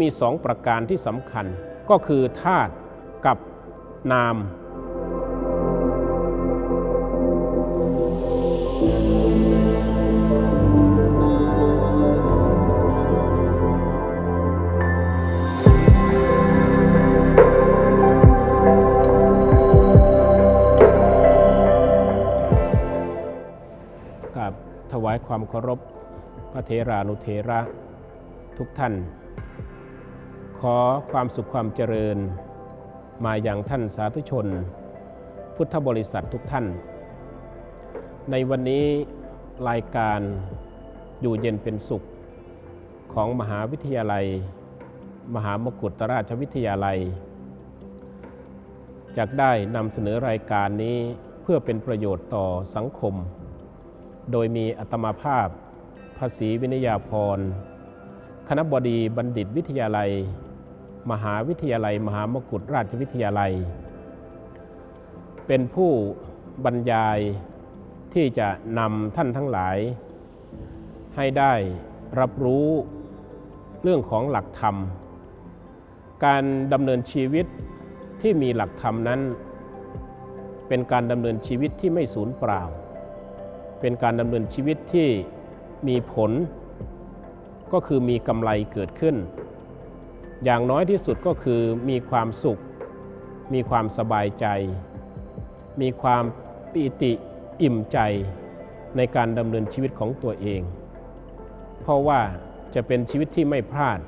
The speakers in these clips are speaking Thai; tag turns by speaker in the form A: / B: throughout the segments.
A: มีสองประการที่สำคัญ ก็คือธาตุกับนาม กับถวายความเคารพพระเทรานุเทระทุกท่าน ขอความสุขความเจริญ มาอย่างท่านสาธุชน พุทธบริษัททุกท่าน ในวันนี้รายการอยู่เย็นเป็นสุขของมหาวิทยาลัย มหามกุฏราชวิทยาลัยจะได้นำเสนอรายการนี้เพื่อเป็นประโยชน์ต่อสังคม โดยมีอัตมาภาพภาษีวินยาพร คณะบดีบัณฑิตวิทยาลัย มหาวิทยาลัย มหามกุฏราชวิทยาลัย เป็นผู้บรรยายที่จะนำท่านทั้งหลาย ให้ได้รับรู้เรื่องของหลักธรรม การดำเนินชีวิตที่มีหลักธรรมนั้น เป็นการดำเนินชีวิตที่ไม่สูญเปล่า เป็นการดำเนินชีวิตที่มีผล ก็คือมีกำไรเกิดขึ้น อย่างน้อยที่สุดก็คือมีความสุข มีความสบายใจ มีความปิติอิ่มใจในการดำเนินชีวิตของตัวเอง เพราะว่าจะเป็นชีวิตที่ไม่พลาด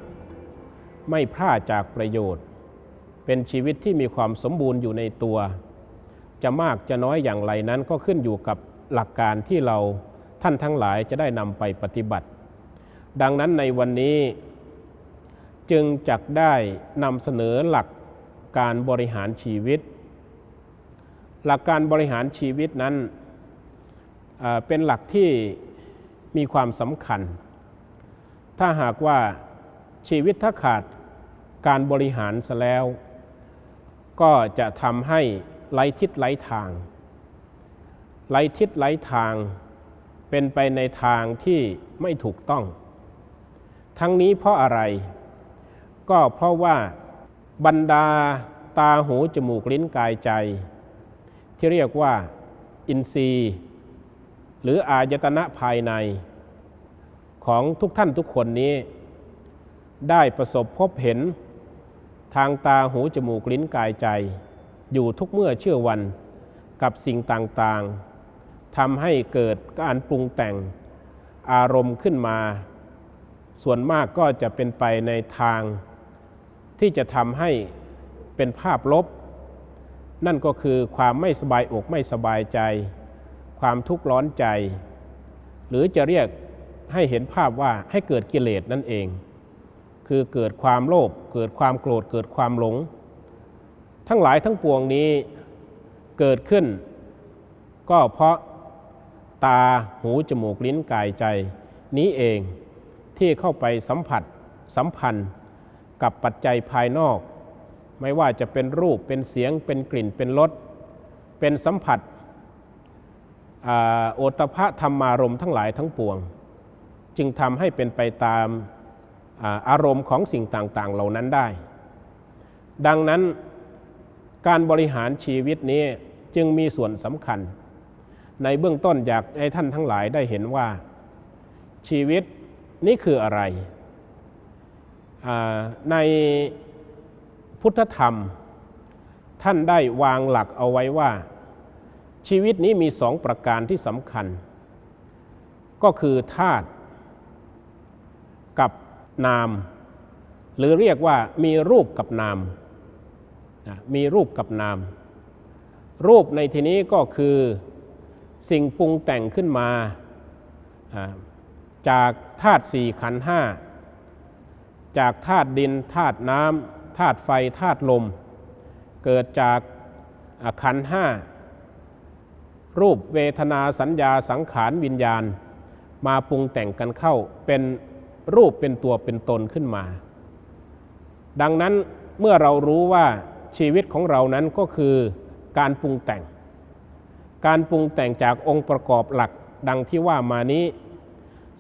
A: ไม่พลาดจากประโยชน์ เป็นชีวิตที่มีความสมบูรณ์อยู่ในตัว จะมากจะน้อยอย่างไรนั้นก็ขึ้นอยู่กับหลักการที่เราท่านทั้งหลายจะได้นำไปปฏิบัติ ดังนั้นในวันนี้ จึงจักได้นำเสนอหลักการบริหารชีวิต หลักการบริหารชีวิตนั้นเป็นหลักที่มีความสำคัญ ถ้าหากว่าชีวิตถ้าขาดการบริหารซะแล้ว ก็จะทำให้ไร้ทิศไร้ทาง ไร้ทิศไร้ทาง เป็นไปในทางที่ไม่ถูกต้อง ทั้งนี้เพราะอะไร ก็เพราะว่าบรรดาตาหูจมูกลิ้นกายใจ ที่เรียกว่าอินทรีย์ หรืออายตนะภายใน ของทุกท่านทุกคนนี้ ได้ประสบพบเห็น ทางตาหูจมูกลิ้นกายใจ อยู่ทุกเมื่อเชื่อวันกับสิ่งต่างๆทำให้เกิดการปรุงแต่งอารมณ์ขึ้นมา ส่วนมากก็จะเป็นไปในทาง ที่จะทำให้เป็นภาพลบ นั่นก็คือความไม่สบายอกไม่สบายใจ ความทุกข์ร้อนใจ หรือจะเรียกให้เห็นภาพว่าให้เกิดกิเลสนั่นเอง คือเกิดความโลภเกิดความโกรธเกิดความหลง ทั้งหลายทั้งปวงนี้เกิดขึ้น ก็เพราะตาหูจมูกลิ้นกายใจ นี้เองที่เข้าไปสัมผัสสัมพันธ์ กับปัจจัยภายนอก ไม่ว่าจะเป็นรูปเป็นเสียงเป็นกลิ่นเป็นรสเป็นสัมผัสอโอตพะธรรมารมณ์ทั้งหลายทั้งปวง จึงทำให้เป็นไปตามอาอารมณ์ของสิ่งต่างๆ เหล่านั้นได้ ดังนั้นการบริหารชีวิตนี้จึงมีส่วนสำคัญ ในเบื้องต้นอยากให้ท่านทั้งหลายได้เห็นว่า ชีวิตนี่คืออะไร ในพุทธธรรม ท่านได้วางหลักเอาไว้ว่า ชีวิตนี้มีสองประการที่สำคัญ ก็คือธาตุกับนาม หรือเรียกว่ามีรูปกับนามมีรูปกับนาม รูปในที่นี้ก็คือสิ่งปรุงแต่งขึ้นมาอ่าจากธาตุสี่ขันธ์ห้า จากธาตุดินธาตุน้ำธาตุไฟธาตุลม เกิดจากขันห้ารูปเวทนาสัญญาสังขารวิญญาณ มาปรุงแต่งกันเข้าเป็นรูปเป็นตัวเป็นตนขึ้นมา ดังนั้นเมื่อเรารู้ว่าชีวิตของเรานั้นก็คือการปรุงแต่ง การปรุงแต่งจากองค์ประกอบหลักดังที่ว่ามานี้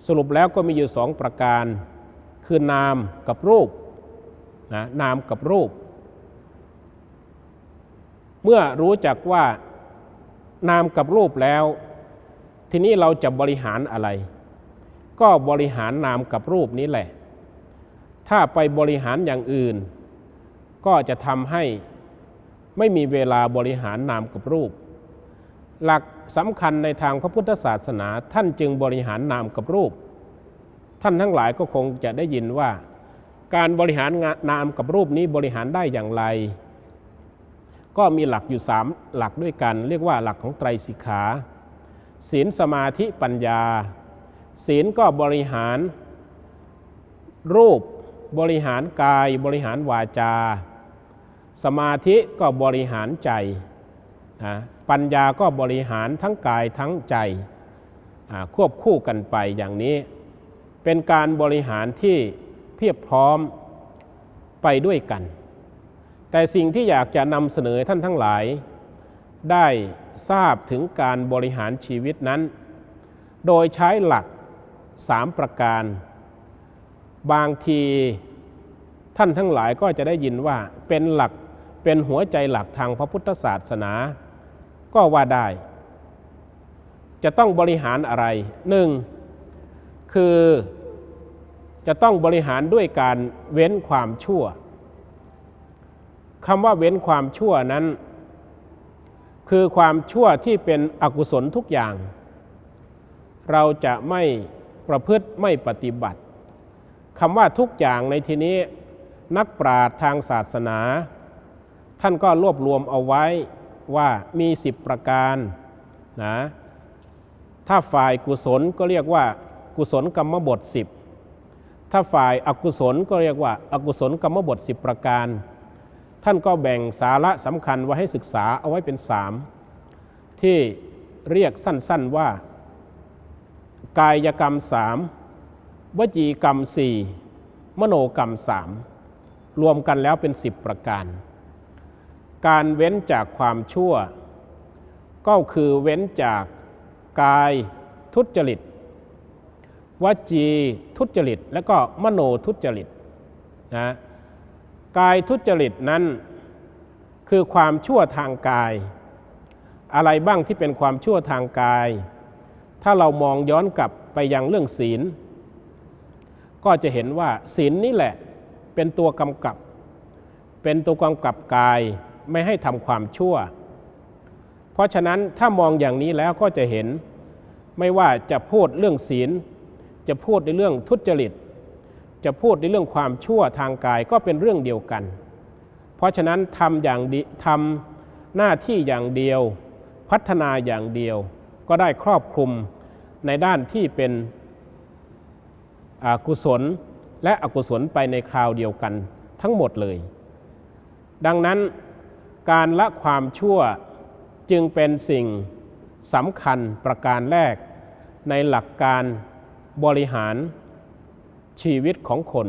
A: สรุปแล้วก็มีอยู่สองประการ คือนามกับรูปนะนามกับรูป เมื่อรู้จักว่านามกับรูปแล้ว ทีนี้เราจะบริหารอะไร ก็บริหารนามกับรูปนี้แหละ ถ้าไปบริหารอย่างอื่น ก็จะทำให้ไม่มีเวลาบริหารนามกับรูป หลักสำคัญในทางพระพุทธศาสนาท่านจึงบริหารนามกับรูป ท่านทั้งหลายก็คงจะได้ยินว่า การบริหารงานามกับรูปนี้บริหารได้อย่างไร ก็มีหลักอยู่สามหลักด้วยกัน เรียกว่าหลักของไตรสิกขา ศีลสมาธิปัญญา ศีลก็บริหาร รูปบริหารกายบริหารวาจา สมาธิก็บริหารใจปัญญาก็บริหารทั้งกายทั้งใจควบคู่กันไปอย่างนี้ เป็นการบริหารที่เพียบพร้อมไปด้วยกัน แต่สิ่งที่อยากจะนำเสนอท่านทั้งหลาย ได้ทราบถึงการบริหารชีวิตนั้น โดยใช้หลักสามประการ บางทีท่านทั้งหลายก็จะได้ยินว่าเป็นหลักเป็นหัวใจหลักทางพระพุทธศาสนา ก็ว่าได้ จะต้องบริหารอะไรหนึ่ง คือจะต้องบริหารด้วยการเว้นความชั่วคำว่าเว้นความชั่วนั้น คือความชั่วที่เป็นอกุศลทุกอย่าง เราจะไม่ประพฤติไม่ปฏิบัติคำว่าทุกอย่างในที่นี้ นักปราชญ์ทางศาสนา ท่านก็รวบรวมเอาไว้ว่ามีสิบประการนะถ้าฝ่ายกุศลก็เรียกว่า กุศลกรรมบท 10 ถ้าฝ่ายอากุศลก็เรียกว่าอากุศลกรรมบท 10 ประการ ท่านก็แบ่งสาระสำคัญไว้ให้ศึกษาเอาไว้เป็นสามที่เรียกสั้นๆว่า กายกรรมสามวจีกรรมสี่มโนกรรมสามรวมกันแล้วเป็น 10 ประการ การเว้นจากความชั่ว ก็คือเว้นจากกายทุจริต วจีทุจริต และก็มโนทุจริตนะกายทุจริตนั้นคือความชั่วทางกาย อะไรบ้างที่เป็นความชั่วทางกาย ถ้าเรามองย้อนกลับไปยังเรื่องศีล ก็จะเห็นว่าศีลนี่แหละเป็นตัวกำกับ เป็นตัวกำกับกายไม่ให้ทำความชั่ว เพราะฉะนั้นถ้ามองอย่างนี้แล้วก็จะเห็นไม่ว่าจะพูดเรื่องศีล จะพูดในเรื่องทุจริต จะพูดในเรื่องความชั่วทางกายก็เป็นเรื่องเดียวกัน เพราะฉะนั้นทำอย่างดีทำหน้าที่อย่างเดียว พัฒนาอย่างเดียว ก็ได้ครอบคลุมในด้านที่เป็นอกุศลและอกุศลไปในคราวเดียวกันทั้งหมดเลย ดังนั้นการละความชั่วจึงเป็นสิ่งสำคัญประการแรกในหลักการ บริหารชีวิตของคน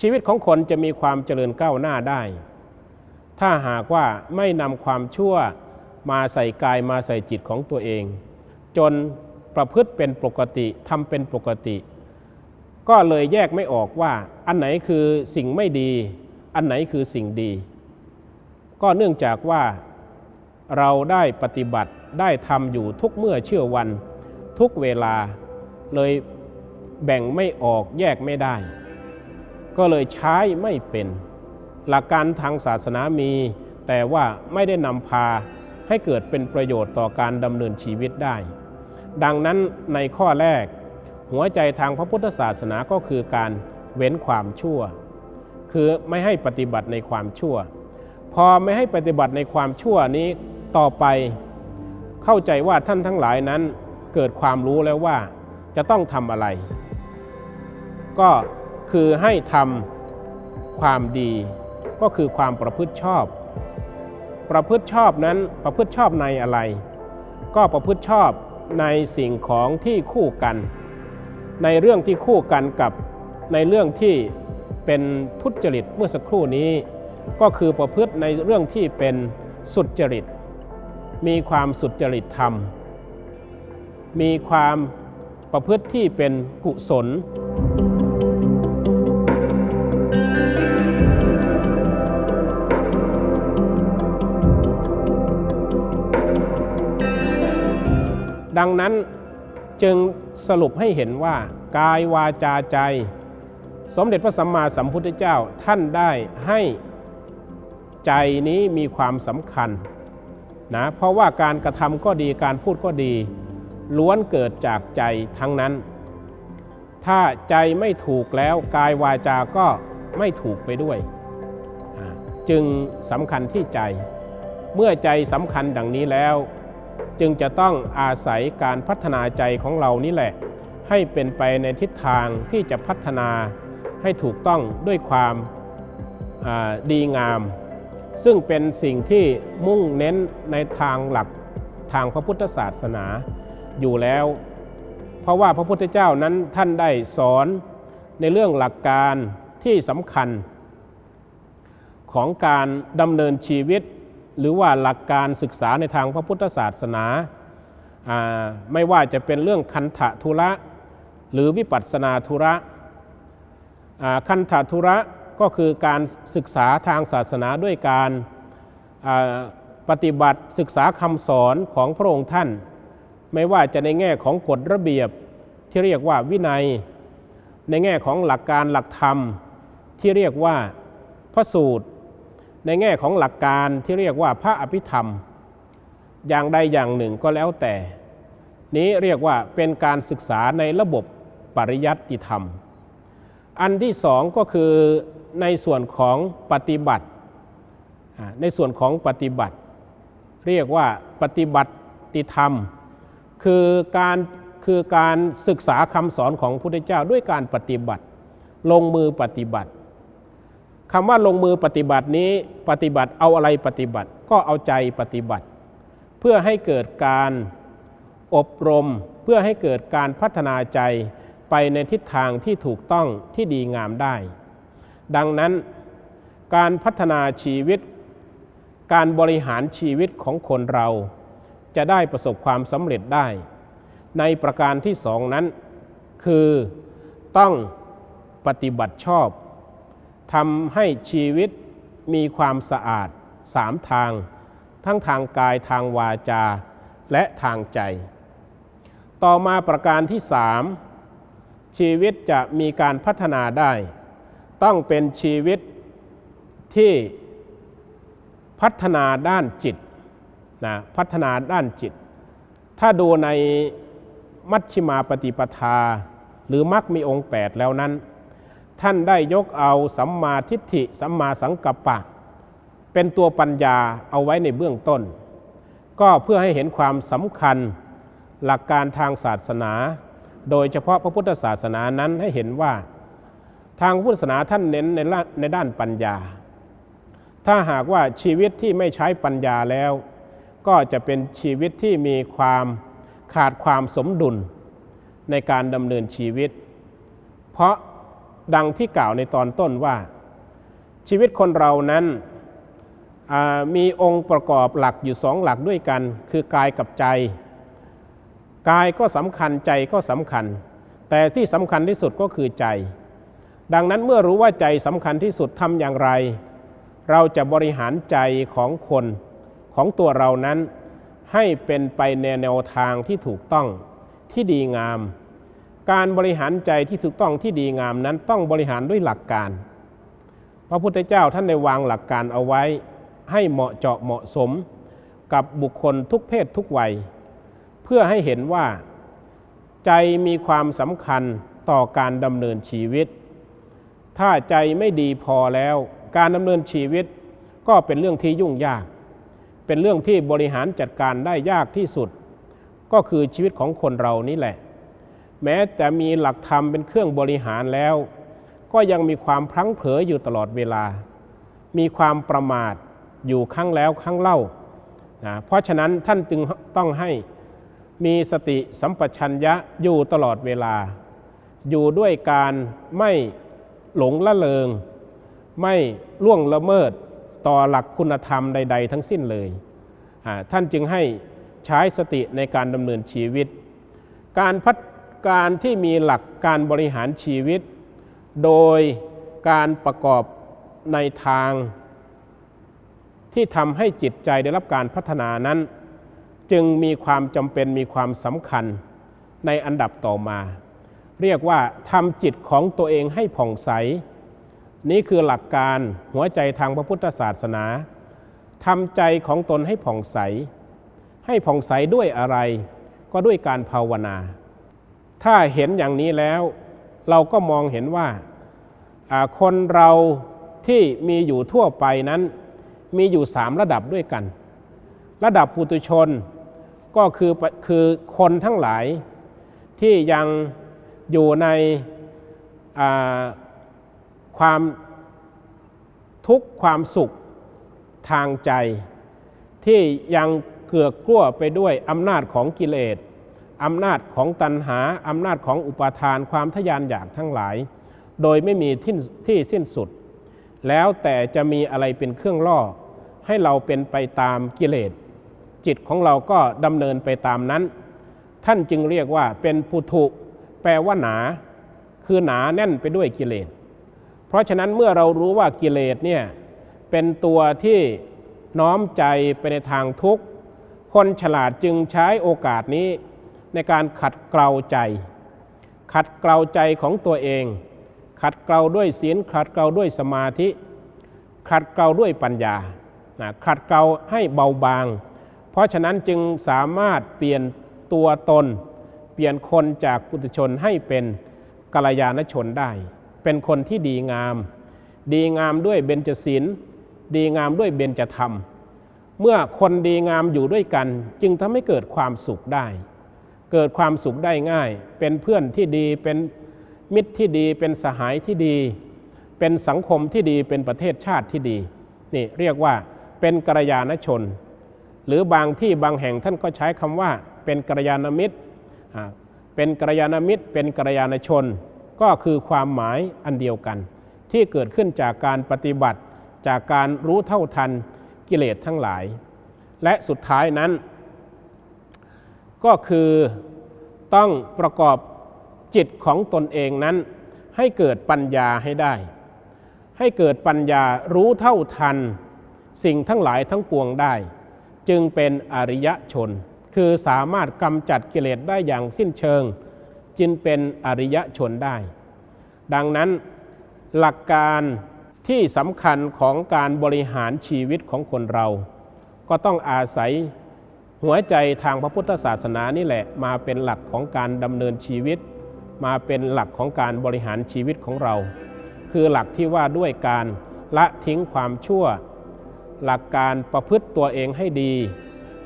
A: ชีวิตของคนจะมีความเจริญก้าวหน้าได้ ถ้าหากว่าไม่นำความชั่วมาใส่กายมาใส่จิตของตัวเอง จนประพฤติเป็นปกติทำเป็นปกติ ก็เลยแยกไม่ออกว่า อันไหนคือสิ่งไม่ดี อันไหนคือสิ่งดี ก็เนื่องจากว่าเราได้ปฏิบัติได้ทำอยู่ทุกเมื่อเชื่อวัน ทุกเวลา เลยแบ่งไม่ออกแยกไม่ได้ ก็เลยใช้ไม่เป็น หลักการทางศาสนามี แต่ว่าไม่ได้นำพาให้เกิดเป็นประโยชน์ต่อการดำเนินชีวิตได้ ดังนั้นในข้อแรก หัวใจทางพระพุทธศาสนาก็คือการเว้นความชั่ว คือไม่ให้ปฏิบัติในความชั่ว พอไม่ให้ปฏิบัติในความชั่วนี้ต่อไป เข้าใจว่าท่านทั้งหลายนั้นเกิดความรู้แล้วว่า จะต้องทำอะไร ก็คือให้ทำความดีก็คือความประพฤติชอบ ประพฤติชอบนั้นประพฤติชอบในอะไร ก็ประพฤติชอบในสิ่งของที่คู่กัน ในเรื่องที่คู่กันกับในเรื่องที่เป็นทุจริตเมื่อสักครู่นี้ ก็คือประพฤติในเรื่องที่เป็นสุจริต มีความสุจริตธรรม มีความ ประพฤติที่เป็นกุศล ดังนั้นจึงสรุปให้เห็นว่ากายวาจาใจ สมเด็จพระสัมมาสัมพุทธเจ้าท่านได้ให้ใจนี้มีความสำคัญนะเพราะว่าการกระทำก็ดีการพูดก็ดี ล้วนเกิดจากใจทั้งนั้น ถ้าใจไม่ถูกแล้วกายวาจาก็ไม่ถูกไปด้วย จึงสำคัญที่ใจ เมื่อใจสำคัญดังนี้แล้ว จึงจะต้องอาศัยการพัฒนาใจของเรานี่แหละ ให้เป็นไปในทิศทางที่จะพัฒนาให้ถูกต้องด้วยความดีงาม ซึ่งเป็นสิ่งที่มุ่งเน้นในทางหลักทางพระพุทธศาสนา อยู่แล้ว เพราะว่าพระพุทธเจ้านั้นท่านได้สอนในเรื่องหลักการที่สำคัญ ของการดำเนินชีวิต หรือว่าหลักการศึกษาในทางพระพุทธศาสนา ไม่ว่าจะเป็นเรื่องคันธะธุระ หรือวิปัสสนาธุระคันธะธุระก็คือการศึกษาทางศาสนาด้วยการปฏิบัติศึกษาคำสอนของพระองค์ท่าน ไม่ว่าจะในแง่ของกฎระเบียบที่เรียกว่าวินัย ในแง่ของหลักการหลักธรรมที่เรียกว่าพระสูตร ในแง่ของหลักการที่เรียกว่าพระอภิธรรม อย่างใดอย่างหนึ่งก็แล้วแต่ นี้เรียกว่าเป็นการศึกษาในระบบปริยัติธรรม อันที่สองก็คือในส่วนของปฏิบัติ ในส่วนของปฏิบัติ เรียกว่าปฏิบัติธรรม คือการคือการศึกษาคำสอนของพระพุทธเจ้าด้วยการปฏิบัติ ลงมือปฏิบัติคำว่าลงมือปฏิบัตินี้ปฏิบัติเอาอะไรปฏิบัติก็เอาใจปฏิบัติ เพื่อให้เกิดการอบรม เพื่อให้เกิดการพัฒนาใจไปในทิศทางที่ถูกต้องที่ดีงามได้ ดังนั้นการพัฒนาชีวิต การบริหารชีวิตของคนเรา จะได้ประสบความสำเร็จได้ ในประการที่สองนั้น คือต้องปฏิบัติชอบทำให้ชีวิตมีความสะอาดสามทาง ทั้งทางกายทางวาจาและทางใจ ต่อมาประการที่สามชีวิตจะมีการพัฒนาได้ ต้องเป็นชีวิตที่พัฒนาด้านจิต นะพัฒนาด้านจิต ถ้าดูในมัชฌิมาปฏิปทา หรือมักมีองค์ 8 แล้วนั้น ท่านได้ยกเอาสัมมาทิฏฐิสัมมาสังกัปปะ เป็นตัวปัญญาเอาไว้ในเบื้องต้น ก็เพื่อให้เห็นความสำคัญหลักการทางศาสนา โดยเฉพาะพระพุทธศาสนานั้นให้เห็นว่า ทางพุทธศาสนาท่านเน้นในในด้านปัญญา ถ้าหากว่าชีวิตที่ไม่ใช้ปัญญาแล้ว ก็จะเป็นชีวิตที่มีความขาดความสมดุลในการดำเนินชีวิต เพราะดังที่กล่าวในตอนต้นว่า ชีวิตคนเรานั้นมีองค์ประกอบหลักอยู่สองหลักด้วยกัน คือกายกับใจ กายก็สำคัญใจก็สำคัญ แต่ที่สำคัญที่สุดก็คือใจ ดังนั้นเมื่อรู้ว่าใจสำคัญที่สุดทำอย่างไร เราจะบริหารใจของคน ของตัวเรานั้นให้เป็นไปในแนวทางที่ถูกต้องที่ดีงาม การบริหารใจที่ถูกต้องที่ดีงามนั้นต้องบริหารด้วยหลักการ พระพุทธเจ้าท่านได้วางหลักการเอาไว้ให้เหมาะเจาะเหมาะสมกับบุคคลทุกเพศทุกวัย เพื่อให้เห็นว่า ใจมีความสำคัญต่อการดำเนินชีวิต ถ้าใจไม่ดีพอแล้ว การดำเนินชีวิตก็เป็นเรื่องที่ยุ่งยาก เป็นเรื่องที่บริหารจัดการได้ยากที่สุด ก็คือชีวิตของคนเรานี่แหละ แม้แต่มีหลักธรรมเป็นเครื่องบริหารแล้ว ก็ยังมีความพลั้งเผลออยู่ตลอดเวลา มีความประมาทอยู่ครั้งแล้วครั้งเล่านะเพราะฉะนั้นท่านจึงต้องให้มีสติสัมปชัญญะอยู่ตลอดเวลา อยู่ด้วยการไม่หลงละเลง ไม่ล่วงละเมิด ต่อหลักคุณธรรมใด ๆ ทั้งสิ้นเลย ท่านจึงให้ใช้สติในการดำเนินชีวิต การพัฒการที่มีหลักการบริหารชีวิต โดยการประกอบในทาง ที่ทำให้จิตใจได้รับการพัฒนานั้น จึงมีความจำเป็นมีความสำคัญในอันดับต่อมา เรียกว่าทำจิตของตัวเองให้ผ่องใส นี่คือหลักการหัวใจทางพระพุทธศาสนาทำใจของตนให้ผ่องใส ให้ผ่องใสด้วยอะไร ก็ด้วยการภาวนา ถ้าเห็นอย่างนี้แล้ว เราก็มองเห็นว่าคนเราที่มีอยู่ทั่วไปนั้น มีอยู่สามระดับด้วยกัน ระดับปุตุชนก็คือคือคนทั้งหลายที่ยังอยู่ใน ความทุกข์ความสุขทางใจ ที่ยังเกือกกลั้วไปด้วยอำนาจของกิเลสอำนาจของตัณหาอำนาจของอุปาทานความทยานอยากทั้งหลาย โดยไม่มีที่ที่สิ้นสุด แล้วแต่จะมีอะไรเป็นเครื่องล่อ ให้เราเป็นไปตามกิเลส จิตของเราก็ดำเนินไปตามนั้น ท่านจึงเรียกว่าเป็นปุถุ แปลว่าหนา คือหนาแน่นไปด้วยกิเลส ราะฉะนั้นเมื่อเรารู้ว่ากิเลสเนี่ยเป็นตัวที่น้อมใจไปในทางทุกข์ คนฉลาดจึงใช้โอกาสนี้ ในการขัดเกลาใจ ขัดเกลาใจของตัวเอง ขัดเกลาด้วยศีลขัดเกลาด้วยสมาธิ ขัดเกลาด้วยปัญญาขัดเกลาให้เบาบาง เพราะฉะนั้นจึงสามารถเปลี่ยนตัวตน เปลี่ยนคนจากปุถุชนให้เป็นกัลยาณชนได้ เป็นคนที่ดีงาม ดีงามด้วยเบญจศีลดีงามด้วยเบญจธรรม เมื่อคนดีงามอยู่ด้วยกัน จึงทำให้เกิดความสุขได้ เกิดความสุขได้ง่าย เป็นเพื่อนที่ดีเป็นมิตรที่ดีเป็นสหายที่ดี เป็นสังคมที่ดีเป็นประเทศชาติที่ดีนี่เรียกว่าเป็นกัลยาณชน หรือบางที่บางแห่งท่านก็ใช้คำว่า เป็นกัลยาณมิตรเป็นกัลยาณมิตร เป็นกัลยาณชน ก็คือความหมายอันเดียวกัน ที่เกิดขึ้นจากการปฏิบัติจากการรู้เท่าทันกิเลสทั้งหลาย และสุดท้ายนั้น ก็คือต้องประกอบจิตของตนเองนั้น ให้เกิดปัญญาให้ได้ ให้เกิดปัญญารู้เท่าทัน สิ่งทั้งหลายทั้งปวงได้ จึงเป็นอริยชน คือสามารถกำจัดกิเลสได้อย่างสิ้นเชิง จึงเป็นอริยชนได้ ดังนั้นหลักการที่สำคัญของการบริหารชีวิตของคนเรา ก็ต้องอาศัยหัวใจทางพระพุทธศาสนานี่แหละ มาเป็นหลักของการดำเนินชีวิต มาเป็นหลักของการบริหารชีวิตของเรา คือหลักที่ว่าด้วยการละทิ้งความชั่ว หลักการประพฤติตัวเองให้ดี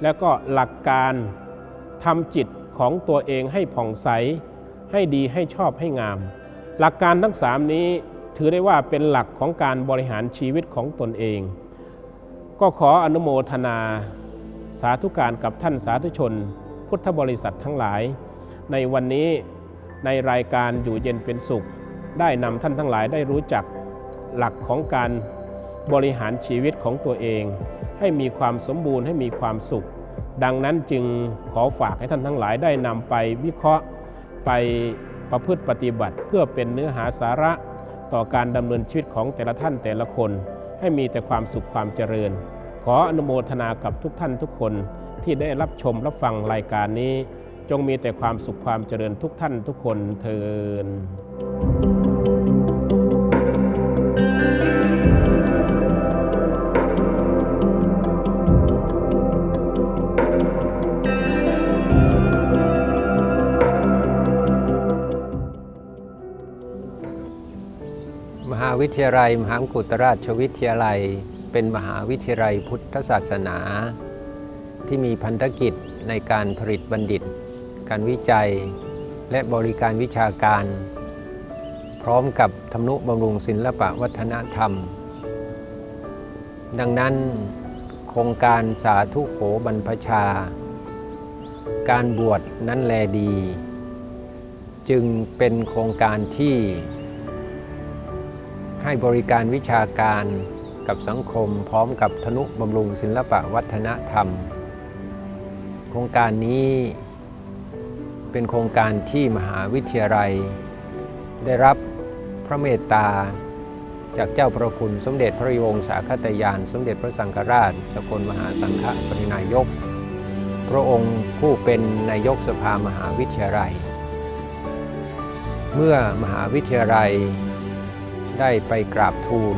A: แล้วก็หลักการทำจิตของตัวเองให้ผ่องใส ให้ดีให้ชอบให้งาม หลักการทั้งสามนี้ถือได้ว่าเป็นหลักของการบริหารชีวิตของตนเอง ก็ขออนุโมทนา สาธุการกับท่านสาธุชน พุทธบริษัททั้งหลาย ในวันนี้ในรายการอยู่เย็นเป็นสุข ได้นำท่านทั้งหลายได้รู้จักหลักของการบริหารชีวิตของตัวเอง ให้มีความสมบูรณ์ให้มีความสุข ดังนั้นจึงขอฝากให้ท่านทั้งหลายได้นำไปวิเคราะห์ ไปประพฤติปฏิบัติ เพื่อเป็นเนื้อหาสาระต่อการดำเนินชีวิตของแต่ละท่านแต่ละคน ให้มีแต่ความสุขความเจริญ ขออนุโมทนากับทุกท่านทุกคนที่ได้รับชมรับฟังรายการนี้ จงมีแต่ความสุขความเจริญทุกท่านทุกคนเทิน
B: วิทยาลัย มหามกุฏราชวิทยาลัย เป็นมหาวิทยาลัยพุทธศาสนา ที่มีพันธกิจในการผลิตบัณฑิต การวิจัย และบริการวิชาการ พร้อมกับทำนุบำรุงศิลปะวัฒนธรรม ดังนั้น โครงการสาธุโขบรรพชา การบวชนั้นแลดี จึงเป็นโครงการที่ ให้บริการวิชาการกับสังคมพร้อมกับธนุบำรุงศิลปะวัฒนธรรม โครงการนี้เป็นโครงการที่มหาวิทยาลัย ได้รับพระเมตตาจากเจ้าพระคุณสมเด็จพระยงสาคตยาน สมเด็จพระสังฆราช สกลมหาสังฆปรินายก พระองค์ผู้เป็นนายกสภามหาวิทยาลัย เมื่อมหาวิทยาลัย ได้ไปกราบทูล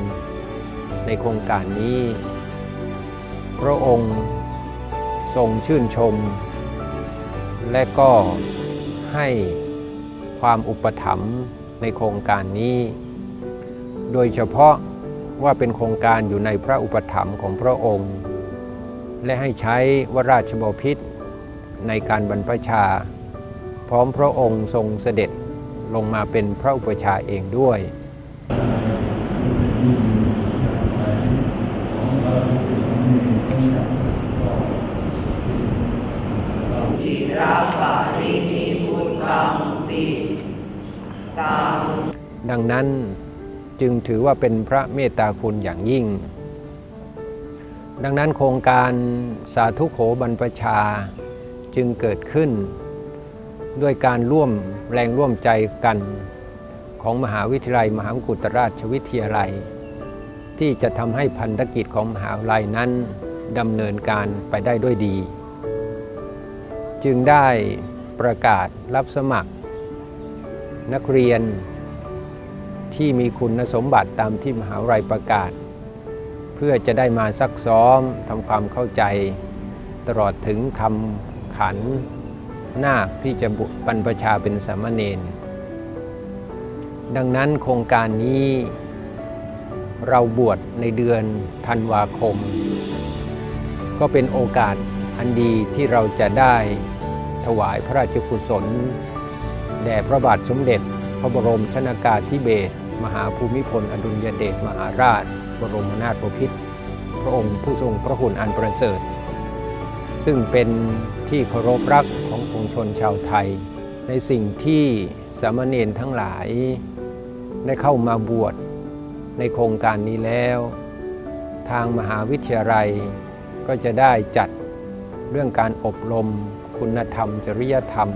B: ในโครงการนี้ พระองค์ทรงชื่นชม และก็ให้ความอุปถัมภ์ในโครงการนี้ โดยเฉพาะว่าเป็นโครงการอยู่ในพระอุปถัมภ์ของพระองค์ และให้ใช้วราชบพิษในการบรรพชา พร้อมพระองค์ทรงเสด็จลงมาเป็นพระอุปชาเองด้วย ดังนั้นจึงถือว่าเป็นพระเมตตาคุณอย่างยิ่ง ดังนั้นโครงการสาธุโขบรรพชาจึงเกิดขึ้น ด้วยการร่วมแรงร่วมใจกันของมหาวิทยาลัย มหามกุฏราชวิทยาลัย ที่จะทำให้พันธกิจของมหาวิทยาลัยนั้นดำเนินการไปได้ด้วยดี จึงได้ประกาศรับสมัคร นักเรียนที่มีคุณสมบัติตามที่มหาวิทยาลัยประกาศ เพื่อจะได้มาซักซ้อมทำความเข้าใจ ตลอดถึงคำขันนาคที่จะบุบรรพชาเป็นสามเณรดังนั้นโครงการนี้เราบวชในเดือนธันวาคม ก็เป็นโอกาสอันดีที่เราจะได้ ถวายพระราชกุศล แด่พระบาทสมเด็จ พระบรมชนากาธิเบศรมหาภูมิพล อดุลยเดชมหาราช บรมนาถบพิตรพระองค์ผู้ทรงพระคุณอันประเสริฐ ซึ่งเป็นที่เคารพรักของปวงชนชาวไทย ในสิ่งที่สามเณรทั้งหลาย ได้เข้ามาบวชในโครงการนี้แล้ว ทางมหาวิทยาลัยก็จะได้จัดเรื่องการอบรม คุณธรรม จริยธรรม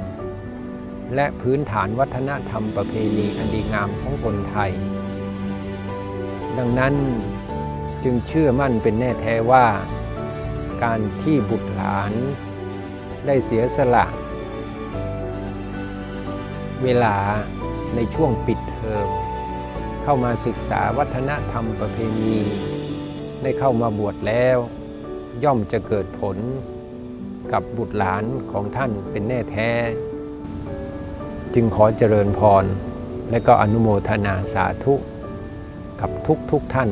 B: และพื้นฐานวัฒนธรรมประเพณีอันดีงามของคนไทย ดังนั้นจึงเชื่อมั่นเป็นแน่แท้ว่า การที่บุตรหลานได้เสียสละ เวลาในช่วงปิดเทอมเข้ามาศึกษาวัฒนธรรมประเพณี ได้เข้ามาบวชแล้ว ย่อมจะเกิดผล กับบุตรหลานของท่านเป็นแน่แท้ จึงขอเจริญพร และก็อนุโมทนาสาธุ กับทุกทุกท่าน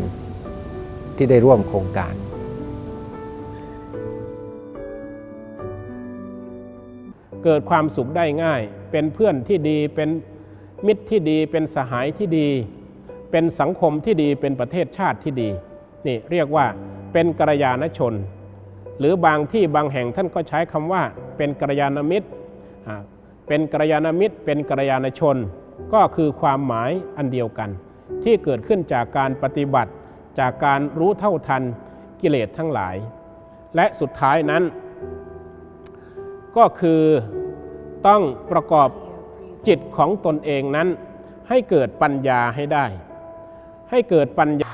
B: ที่ได้ร่วมโครงการ
A: เกิดความสุขได้ง่าย เป็นเพื่อนที่ดี เป็นมิตรที่ดี เป็นสหายที่ดี เป็นสังคมที่ดี เป็นประเทศชาติที่ดี นี่เรียกว่าเป็นกัลยาณชน หรือบางที่บางแห่งท่านก็ใช้คำว่า เป็นกัลยาณมิตร เป็นกัลยาณมิตร เป็นกัลยาณชน ก็คือความหมายอันเดียวกัน ที่เกิดขึ้นจากการปฏิบัติ จากการรู้เท่าทันกิเลสทั้งหลาย และสุดท้ายนั้น ก็คือต้องประกอบจิตของตนเองนั้น ให้เกิดปัญญาให้ได้ ให้เกิดปัญญา